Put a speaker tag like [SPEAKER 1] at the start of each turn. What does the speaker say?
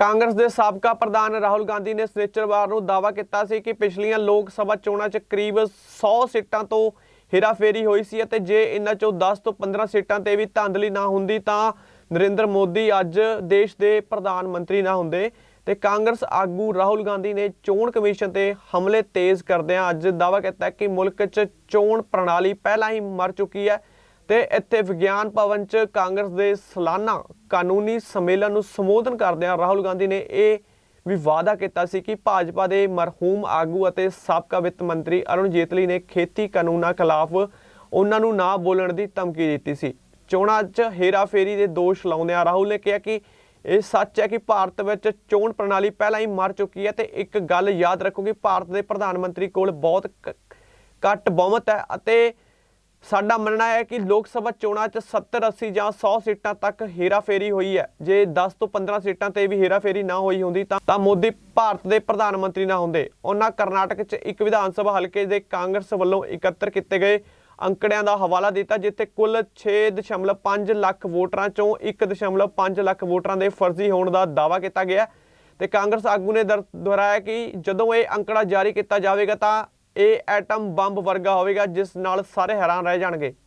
[SPEAKER 1] ਕਾਂਗਰਸ ਦੇ ਸਾਬਕਾ ਪ੍ਰਧਾਨ ਰਾਹੁਲ ਗਾਂਧੀ ਨੇ ਸਨੇਚਰਵਾਰ ਨੂੰ ਦਾਅਵਾ ਕੀਤਾ ਸੀ ਕਿ ਪਿਛਲੀਆਂ ਲੋਕ ਸਭਾ ਚੋਣਾਂ 'ਚ ਕਰੀਬ 100 ਸੀਟਾਂ ਤੋਂ ਹੇਰਾਫੇਰੀ ਹੋਈ ਸੀ ਅਤੇ ਜੇ ਇਹਨਾਂ 'ਚੋਂ 10 ਤੋਂ 15 ਸੀਟਾਂ ਤੇ ਵੀ ਧਾਂਦਲੀ ਨਾ ਹੁੰਦੀ ਤਾਂ ਨਰਿੰਦਰ ਮੋਦੀ ਅੱਜ ਦੇਸ਼ ਦੇ ਪ੍ਰਧਾਨ ਮੰਤਰੀ ਨਾ ਹੁੰਦੇ। ਤੇ ਕਾਂਗਰਸ ਆਗੂ ਰਾਹੁਲ ਗਾਂਧੀ ਨੇ ਚੋਣ ਕਮਿਸ਼ਨ ਤੇ ਹਮਲੇ ਤੇਜ਼ ਕਰਦਿਆਂ ਅੱਜ ਦਾਅਵਾ ਕੀਤਾ ਕਿ ਮੁਲਕ 'ਚ ਚੋਣ ਪ੍ਰਣਾਲੀ ਪਹਿਲਾਂ ਹੀ ਮਰ ਚੁੱਕੀ ਹੈ। ਤੇ ਇੱਥੇ ਵਿਗਿਆਨ ਭਵਨ 'ਚ ਕਾਂਗਰਸ ਦੇ ਸਾਲਾਨਾ ਕਾਨੂੰਨੀ ਸੰਮੇਲਨ ਨੂੰ ਸੰਬੋਧਨ ਕਰਦਿਆਂ ਰਾਹੁਲ ਗਾਂਧੀ ਨੇ ਇਹ ਵੀ ਵਾਅਦਾ ਕੀਤਾ ਸੀ ਕਿ ਭਾਜਪਾ ਦੇ ਮਰਹੂਮ ਆਗੂ ਅਤੇ ਸਾਬਕਾ ਵਿੱਤ ਮੰਤਰੀ ਅਰੁਣ ਜੇਤਲੀ ਨੇ ਖੇਤੀ ਕਾਨੂੰਨਾਂ ਖਿਲਾਫ ਉਹਨਾਂ ਨੂੰ ਨਾ ਬੋਲਣ ਦੀ ਧਮਕੀ ਦਿੱਤੀ ਸੀ। ਚੋਣਾਂ 'ਚ ਹੇਰਾਫੇਰੀ ਦੇ ਦੋਸ਼ ਲਾਉਂਦਿਆਂ ਰਾਹੁਲ ਨੇ ਕਿਹਾ ਕਿ ਇਹ ਸੱਚ ਹੈ ਕਿ ਭਾਰਤ ਵਿੱਚ ਚੋਣ ਪ੍ਰਣਾਲੀ ਪਹਿਲਾਂ ਹੀ ਮਰ ਚੁੱਕੀ ਹੈ ਤੇ ਇੱਕ ਗੱਲ ਯਾਦ ਰੱਖੋ ਕਿ ਭਾਰਤ ਦੇ ਪ੍ਰਧਾਨ ਮੰਤਰੀ ਕੋਲ ਬਹੁਤ ਕ- ਘੱਟ ਬਹੁਮਤ ਹੈ ਅਤੇ ਸਾਡਾ ਮੰਨਣਾ ਹੈ ਕਿ ਲੋਕ ਸਭਾ ਚੋਣਾਂ 'ਚ 70 80 ਜਾਂ 100 ਸੀਟਾਂ ਤੱਕ ਹੇਰਾਫੇਰੀ ਹੋਈ ਹੈ ਜੇ 10 ਤੋਂ 15 ਸੀਟਾਂ ਤੇ ਵੀ ਹੇਰਾਫੇਰੀ ਨਾ ਹੋਈ ਹੁੰਦੀ ਤਾਂ ਮੋਦੀ ਭਾਰਤ ਦੇ ਪ੍ਰਧਾਨ ਮੰਤਰੀ ਨਾ ਹੁੰਦੇ ਉਹਨਾਂ ਕਰਨਾਟਕ 'ਚ ਇੱਕ ਵਿਧਾਨ ਸਭਾ ਹਲਕੇ ਦੇ ਕਾਂਗਰਸ ਵੱਲੋਂ ਇਕੱਤਰ ਕੀਤੇ ਗਏ ਅੰਕੜਿਆਂ ਦਾ ਹਵਾਲਾ ਦਿੱਤਾ, ਜਿੱਥੇ ਕੁੱਲ 6.5 ਲੱਖ ਵੋਟਰਾਂ ਚੋਂ 1.5 ਲੱਖ ਵੋਟਰਾਂ ਦੇ ਫਰਜ਼ੀ ਹੋਣ ਦਾ ਦਾਅਵਾ ਕੀਤਾ ਗਿਆ ਹੈ। ਤੇ ਕਾਂਗਰਸ ਆਗੂ ਨੇ ਦਰ- ਦੁਹਰਾਇਆ ਕਿ ਜਦੋਂ ਇਹ ਅੰਕੜਾ ਜਾਰੀ ਕੀਤਾ ਜਾਵੇਗਾ ਤਾਂ ਇਹ ਐਟਮ ਬੰਬ ਵਰਗਾ ਹੋਵੇਗਾ ਜਿਸ ਨਾਲ ਸਾਰੇ ਹੈਰਾਨ ਰਹਿ ਜਾਣਗੇ।